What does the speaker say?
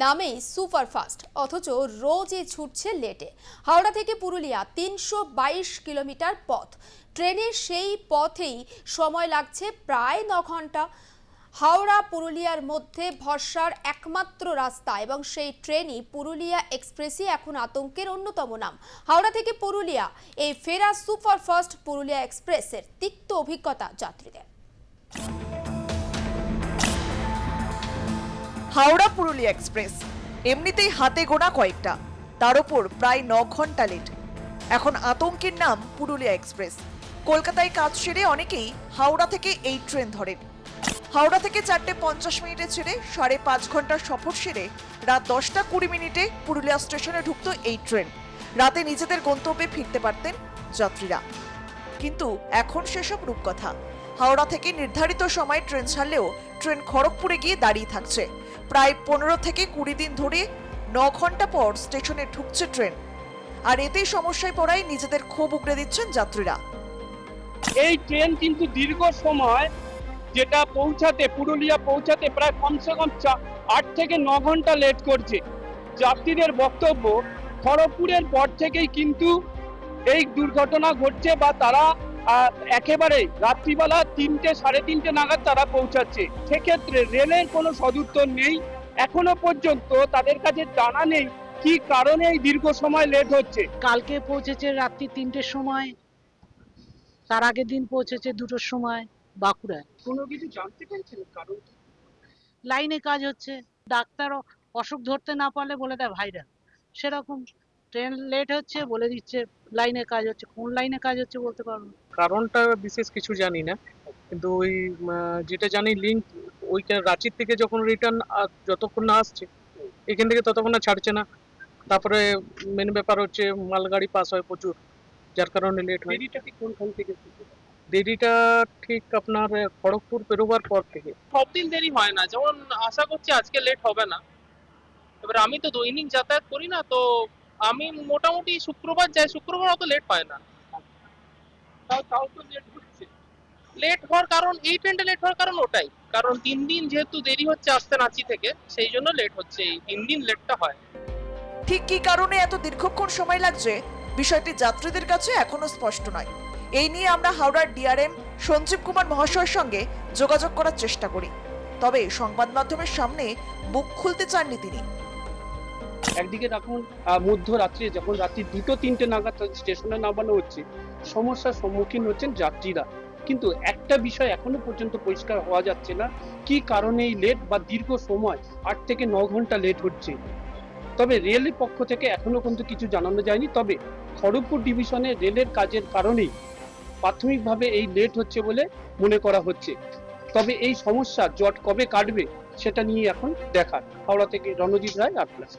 নামেই সুপারফাস্ট, অথচ রোজই ছুটছে লেটে। হাওড়া থেকে পুরুলিয়া, তিনশো বাইশ কিলোমিটার পথ। ট্রেনে সেই পথেই সময় লাগছে প্রায় ন ঘণ্টা। হাওড়া পুরুলিয়ার মধ্যে ভরসার একমাত্র রাস্তা এবং সেই ট্রেনই পুরুলিয়া এক্সপ্রেসই এখন আতঙ্কের অন্যতম নাম। হাওড়া থেকে পুরুলিয়া, এই ফেরা সুপারফাস্ট পুরুলিয়া এক্সপ্রেসের তিক্ত অভিজ্ঞতা যাত্রীদের। হাওড়া পুরুলিয়া এক্সপ্রেস। এমনিতেই হাতে গোনা কয়েকটা। তার ওপর প্রায় ন ঘণ্টা লেট। এখন আতঙ্কের নাম পুরুলিয়া এক্সপ্রেস। কলকাতায় কাজ সেরে অনেকেই হাওড়া থেকে এই ট্রেন ধরেন। হাওড়া থেকে চারটে পঞ্চাশ মিনিটে ছেড়ে সাড়ে পাঁচ ঘণ্টার সফর সেরে রাত দশটা কুড়ি মিনিটে পুরুলিয়া স্টেশনে ঢুকতো এই ট্রেন। রাতে নিজেদের গন্তব্যে ফিরতে পারতেন যাত্রীরা। কিন্তু এখন সেসব রূপকথা। হাওড়া থেকে নির্ধারিত সময়ে ট্রেন ছাড়লেও ট্রেন খড়গপুরে গিয়ে দাঁড়িয়ে থাকছে। প্রায় পনেরো থেকে কুড়ি দিন ধরে ন ঘণ্টা পর স্টেশনে ঢুকছে ট্রেন। আর এতেই সমস্যায় পড়ায় নিজেদের ক্ষোভ উগড়ে দিচ্ছেন যাত্রীরা। এই ট্রেন কিন্তু দীর্ঘ সময় যেটা পৌঁছাতে, পুরুলিয়া পৌঁছাতে প্রায় কমসে কম আট থেকে ন ঘণ্টা লেট করছে। যাত্রীদের বক্তব্য, খড়গপুরের পর থেকেই কিন্তু এই দুর্ঘটনা ঘটছে বা তারা একেবারে রাত্রিবেলা তিনটে সাড়ে তিনটে নাগাদ তারা পৌঁছাচ্ছে। সেক্ষেত্রে রেলের কোনো সদুত্তর নেই। এখনও পর্যন্ত তাদের কাছে জানা নেই কি কারণে এই দীর্ঘ সময় লেট হচ্ছে। কালকে পৌঁছেছে রাত্রি তিনটের সময় তার আগের দিন পৌঁছেছে দুটোর সময় বাঁকুড়ায়। কোনো কিছু জানতে পেরেছেন কারণ? লাইনে কাজ হচ্ছে ডাক্তার অসুখ ধরতে না পারলে বলে দেয় ভাইরাল। সেরকম ট্রেন লেট হচ্ছে বলে দিচ্ছে লাইনে কাজ হচ্ছে কোন লাইনে কাজ হচ্ছে বলতে পারব কারণটা বিশেষ কিছু জানি না কিন্তু ওই যেটা জানি লিঙ্ক ওইটা রাঁচির থেকে যখন রিটার্ন যতক্ষণ না আসছে এখান থেকে ততক্ষণ না ছাড়ছে না। তারপরে মেন ব্যাপার হচ্ছে মালগাড়ি পাস হয় প্রচুর যার কারণে লেট হয়। দেরিটা ঠিক কোনখান থেকে? দেরিটা ঠিক আপনার খড়গপুর পেরোবার পর থেকে। সব দিন দেরি হয় না যেমন আশা করছি আজকে লেট হবে না। এবার আমি তো দৈনিক যাতায়াত করি না তো আমি মোটামুটি শুক্রবার যাই, শুক্রবার অত লেট হয় না। লেট হওয়ার কারণ, এই ট্রেনটা লেট হওয়ার কারণ ওটাই। কারণ তিন দিন যেহেতু দেরি হচ্ছে আসতে রাঁচি থেকে, সেই জন্য লেট হচ্ছে। এই তিন দিন লেটটা হয়। ঠিক কী কারণে এত দীর্ঘক্ষণ সময় লাগছে? বিষয়টি যাত্রীদের কাছে এখনও স্পষ্ট নয়। এই নিয়ে আমরা হাওড়ার ডিআরএম সঞ্জীব কুমার মহাশয়ের সঙ্গে যোগাযোগ করার চেষ্টা করি। তবে সংবাদ মাধ্যমের সামনে বুক খুলতে চাননি তিনি। একদিকে এখন আহ, মধ্যরাত্রে যখন রাত্রি দুটো তিনটে নাগাদ স্টেশনে নামানো হচ্ছে সমস্যার সম্মুখীন হচ্ছেন যাত্রীরা। কিন্তু একটা বিষয় এখনও পর্যন্ত পরিষ্কার হওয়া যাচ্ছে না কি কারণে এই লেট বা দীর্ঘ সময় আট থেকে ন ঘণ্টা লেট হচ্ছে? তবে রেলের পক্ষ থেকে এখনও কিন্তু কিছু জানানো যায়নি তবে খড়গপুর ডিভিশনে রেলের কাজের কারণেই প্রাথমিকভাবে এই লেট হচ্ছে বলে মনে করা হচ্ছে। তবে এই সমস্যা জট কবে কাটবে সেটা নিয়ে এখন দেখার। হাওড়া থেকে রণজিৎ রায় আট প্লাস